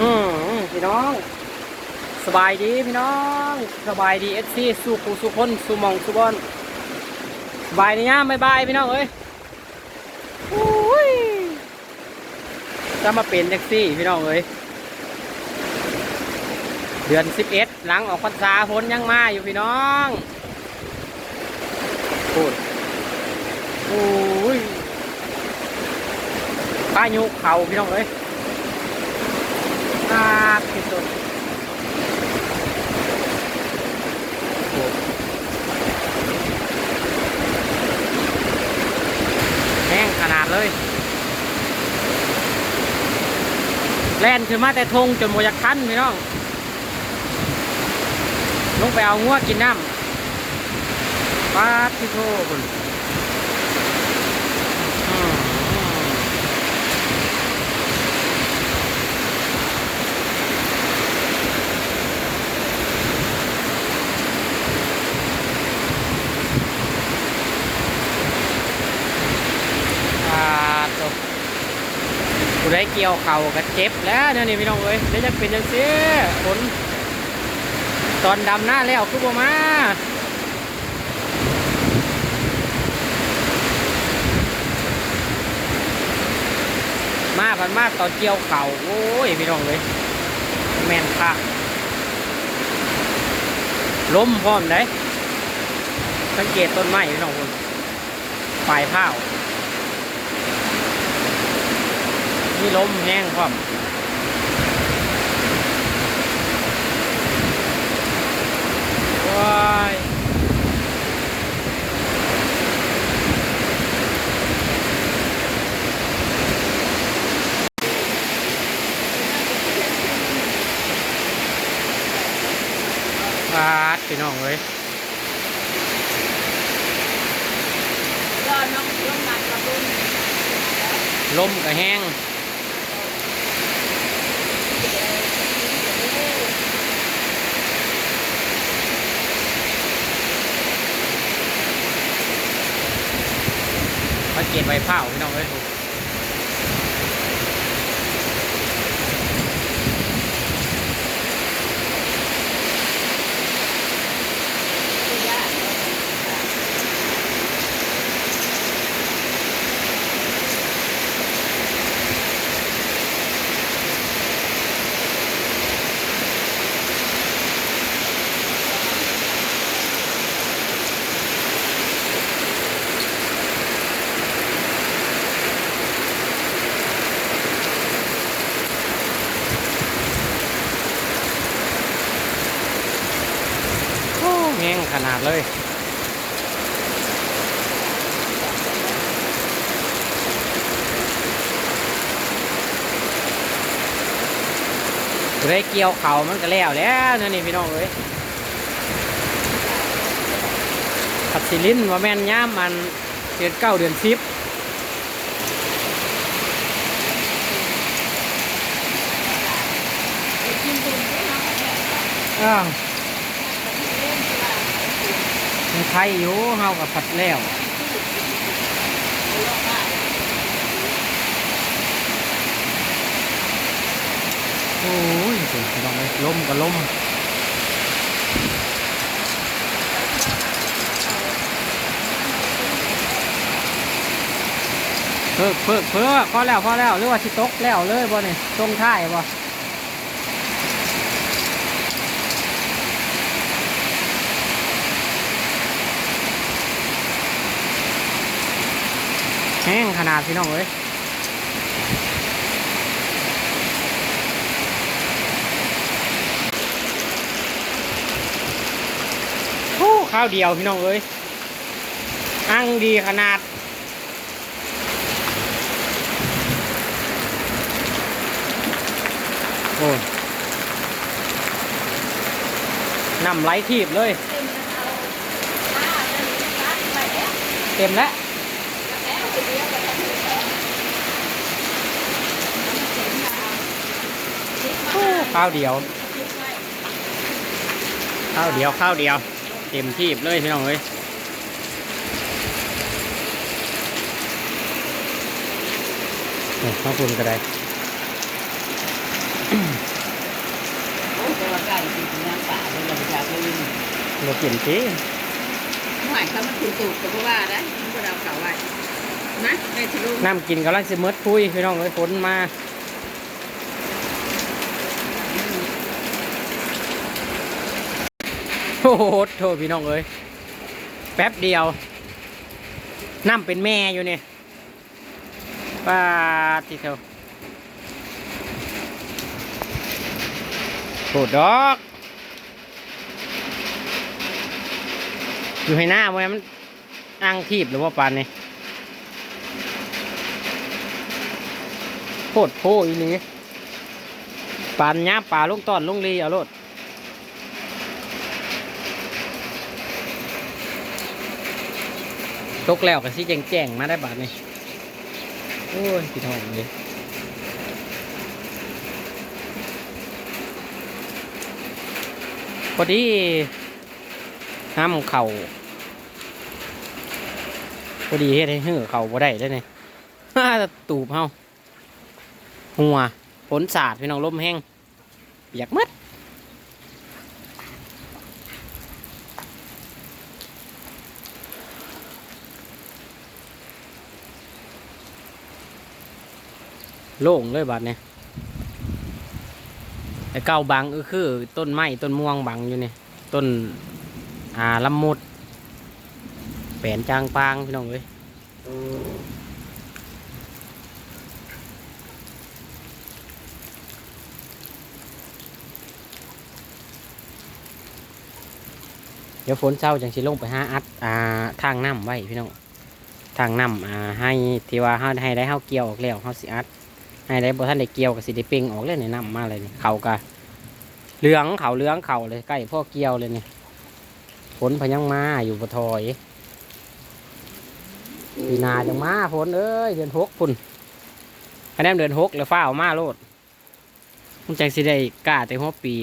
อืมพี่น้อง สบายดีพี่น้อง สบายดีเอสซีสู้ผู้สู้คนสู้มองสู้บอลสบายดีย่าบายบายพี่น้องเอ้ยอุ้ยจะมาเป็นแท็กซี่พี่น้องเอ้ยเดือนสิบเอ็ดหลังออกพรรษาพ้นยังมาอยู่พี่น้องพูดอุ้ยป้ายุเขาพี่น้องเอ้ย อาที่สุดแห้งขนาดเลย แล่นขึ้นมาแต่ทงจนโมยากคันพี่น้องลงไปเอางัวกินน้ำปาดที่โทคุณอืม อ่าตัวกู ได้เกี่ยวเข่าก็เจ็บแล้วเนี่ยนี่พี่น้องเอ้ยแล้วจะเป็นยังเสียผลตอนดำหน้าแล้วคือบ่มามาพันมาตอนเกี่ยวเข่าโอ้ยพี่น้องเลยแม่นค่ะล้มพร้อมได้สังเกตต้นไม้พี่น้องคนปลายผ้าว มีลมแห้งพร้อมว้ายปาดพี่น้องเลยยอดน้องน้องหนักกระตุ้นลมก็แห้ง เกตใบเผาพี่น้องเอ้ย เลยได้เกี่ยวเขามันก็แล้วแล้วนั่นนี่พี่น้องเอ้ยผัดสิลินว่าแม่นย่ามมันเดือนเก้าเดือนสิบอ้า วมันไทยอยู่เฮากับผัดแล้วโอ้ยเจ๋งพี่น้องเลยล้มก็ล้มเพิกเพิกเพิกพอแล้วพอแล้วหรือว่าชิตกแล้วเลยบ่เนี่ยตรงท้ายบ่ แห้งขนาดพี่น้องเอ้ยข้าวเดียวพี่น้องเอ้ยอังดีขนาดโอ้นำไหลทีบเลย เต็มแล้วโอ้ ข้าวเดียว ข้าวเดียวข้าวเดียว เต็มที่เลยพี่น้องเอ้ยโอ้ข้าวคุณก็ได้น้ำป่าเลยเราไปจากเลยเรากินทีหอยเขามันถูกตูดก็ว่าได้มันก็เราเขาไว้นะในทะลุน้ำกินกำลังสิเมิดพุยพี่น้องเอ้ยฝนมา โอ้โหโทษพี่น้องเอ้ยแป๊บเดียวน้ำเป็นแม่อยู่เนี่ยป้าที่เท่าโหดดอก อยู่ให้หน้าไว้มันอ้างทีบหรือว่าปานนี่โคตรโพอีนี้ปานหญ้าป่าลุงตอนลุงลีเอาโลด ตกแล้วก็สิแจงแจงๆมาได้บาทนี่โอ้ยพี่ทองเลยพอดีห้ามเข่าพอดีเฮ็ดให้เหือเข่าบ่ได้ได้เนี่ยฮ่าตูบเฮาหัวฝนสาดพี่น้องลมแห้งอยากมัด โล่งเลยบาดเนี่ยไอ้เก้าบังก็คือ ต้นไม้ต้นม่วงบังอยู่เนี่ยต้นอ่าลำมุดแปลนจางปางพี่น้องเอ้ยเดี๋ยวฝนเช้าจังสิลงไปหาอัดอ่าทางน้ำไว้พี่น้องทางน้ำอ่าให้ที่ว่าเฮาให้ได้เฮาเกี่ยวออกแล้วเฮาสิอัด ให้ได้บ่ทันได้เกี่ยวก็สิได้เป่งออกเลยในน้ำมาเลยนี่เขาก็เหลืองเขาเหลืองเขาเลยใกล้พ่อเกี่ยวเลยนี่ฝนพยังมาอยู่บ่ถอยปีนาจังมาฝนเอ้ยเดือนหกพุ่นคะแนนเดือนหกแล้วฟ้าเอามาโลดมันจังสิได้กล้าแต่หัวปี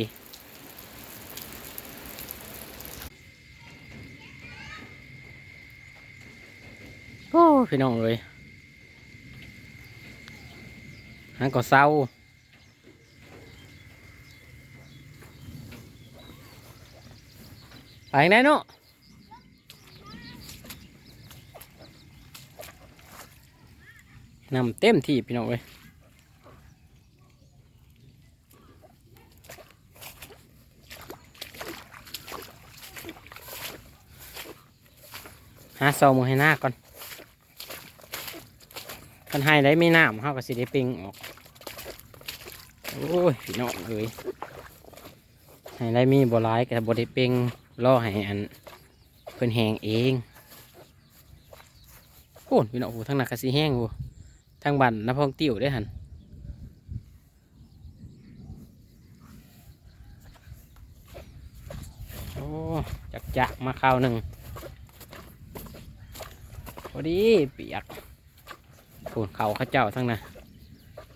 โอ้พี่น้องเลย หาก็เศร้าไปไหนเนาะนำเต็มที่พี่น้องเลยหาซองมือให้หน้าก่อนคันให้ได้ไม่น้ำเขาก็สิได้ปิงออก โอ้ยพี่น้องเอ้ยให้ได้มีบัวร้ายกับบได้ปิงล่อให้อันเพิ่นแหงเองโอ้ยพี่น้องโอ้ทั้งหนักกสิแห้งโอ้ทั้งบันน้ำพองติ้วได้หันโอ้จักจักมาข้าวหนึ่งพอดีเปียกพูนเขาเขาเจ้าทั้งนั้น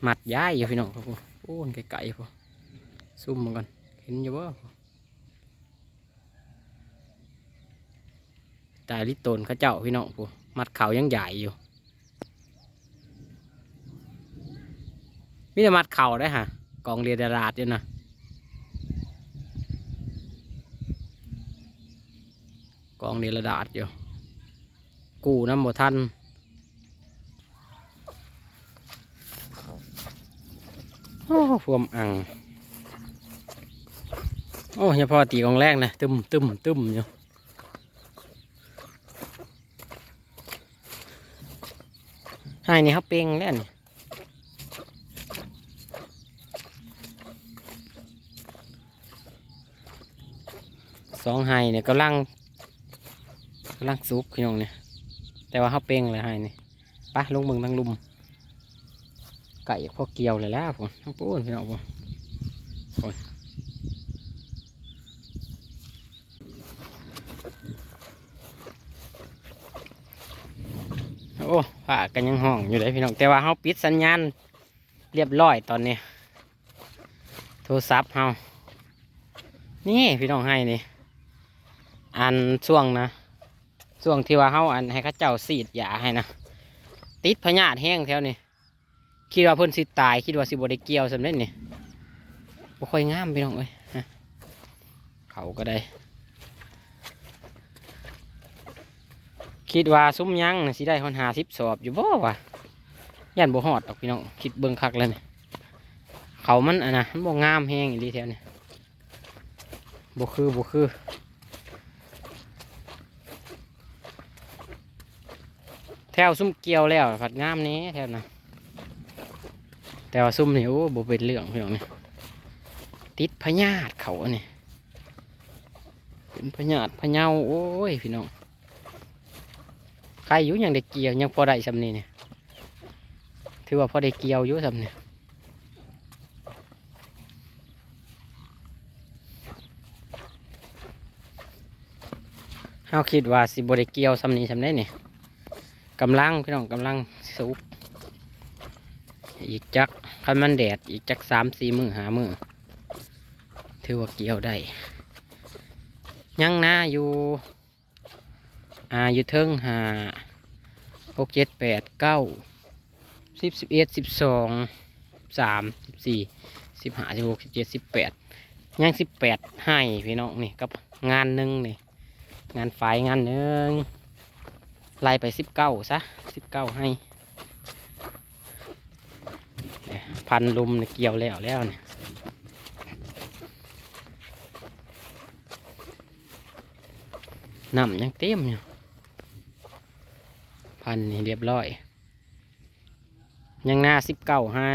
หมัดย้ายอยู่พี่น้องครับผม โอ้ยไกลๆพอซุ่มมันก่อนเห็นอยู่บ่ตายลิตนเขาเจ้าพี่น้องพูมัดเขายังใหญ่อยู่มีแต่มัดเข่าได้ฮะกองเรียดราดอยู่นะกองเรียดราดอยู่ กูน้ำบ่ทัน โอ้ฟวมอัง โอ้ยพอตีกองแรกนะตึมตึมตึมอยู่ให้นี่เขาเป่งแล้วนี่สองไฮเนี่ยกำลังกำลังซุกพี่น้องเนี่ยแต่ว่าเขาเป่งเลยไฮนี่ไปลงเมืองทั้งลุม ไก่พอเกี่ยวเลยแล้วผมทั้งปูนพี่น้องผมโอ้ผ่ากันยังห้องอยู่เลยพี่น้องแต่ว่าเขาปิดสัญญาณเรียบร้อยตอนนี้ โทรศัพท์เขานี่พี่น้องให้นี่ อันช่วงนะช่วงที่ว่าเขาอันให้ข้าเจ้าสีดยาให้นะติดพญาธิแห้งแถวนี้ คิดว่าเพิ่นสิตายคิดว่าสิบ่ได้เกี่ยวสำเร็จนี่บ่ค่อยงามพี่น้องเอ้ยฮะเขาก็ได้ คิดว่าซุ้มยังสิได้คนหาสิบสอบอยู่บ่วะยันบ่ฮอดดอกพี่น้องคิดเบิ่งคักแล้วเนี่ยเขามันอะนะมันบ่งามแฮงอีหลีแถวเนี่ยบ่คือบ่คือแถวซุ้มเกี่ยวแล้วผัดงามนี้แถวนะ แต่ว่าซุ้มนี่โอ้บ่เป็นเรื่องพี่น้องนี่ติดพญาตเขาอันนี้เป็นพญาตพะเยาโอ้ยพี่น้องใครอยู่ยังได้เกี่ยวยังพอได้สำนี้เนี่ยถือว่าพอได้เกี่ยวอยู่สำนี้เฮาคิดว่าสิบ่ได้เกี่ยวสำนี้สำนี้นี่กำลังพี่น้องกำลังสุก อีกจักคันมันแดดอีกจักสามสี่มือหามือถือว่าเกี่ยวได้ยังหน้าอยู่อ่าอยู่เทิงหาหกเจ็ดแปดเก้าสิบสิบเอ็ดสิบสองสามสิบสี่สิบห้าสิบหกสิบเจ็ดสิบแปดยังสิบแปดให้พี่น้องนี่กับงานหนึ่งนี่งานไฟงานหนึ่งไล่ไปสิบเก้าซะสิบเก้าให้เนี่ย พันลุมเนี่ยเกี่ยวแล้วแล้วเนี่ยน้ำยังเต็มอยู่พันเรียบร้อย ยังหน้าสิบเก้าให้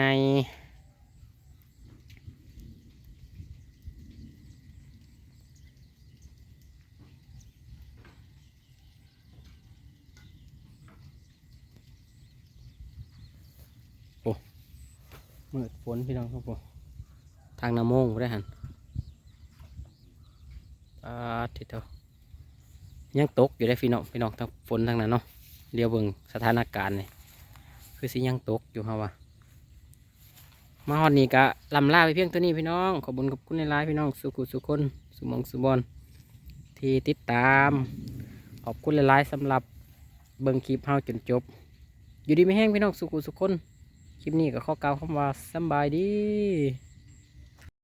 มืดฝนพี่น้องครับผมทางน้ำมงได้หันอาทิศเท่ายังตกอยู่ได้พี่น้องพี่น้องทางฝนทางนั้นเนาะเรียวเบิ่งสถานการณ์นี่คือสิยังตกอยู่ครับว่ามาฮอดนี้ก็ลำลาไปเพียงตัวนี้พี่น้อง ขอบคุญขอบคุณในไลน์พี่น้อง สุขุสุคนสุมองสุบอลที่ติดตาม ขอบคุณหลายๆสำหรับเบิ่งคลิปเฮาจนจบ อยู่ดีไม่แห้งพี่น้องสุขุสุคน คลิปนี้ก็ข้อกล่าวคำว่าสบายดี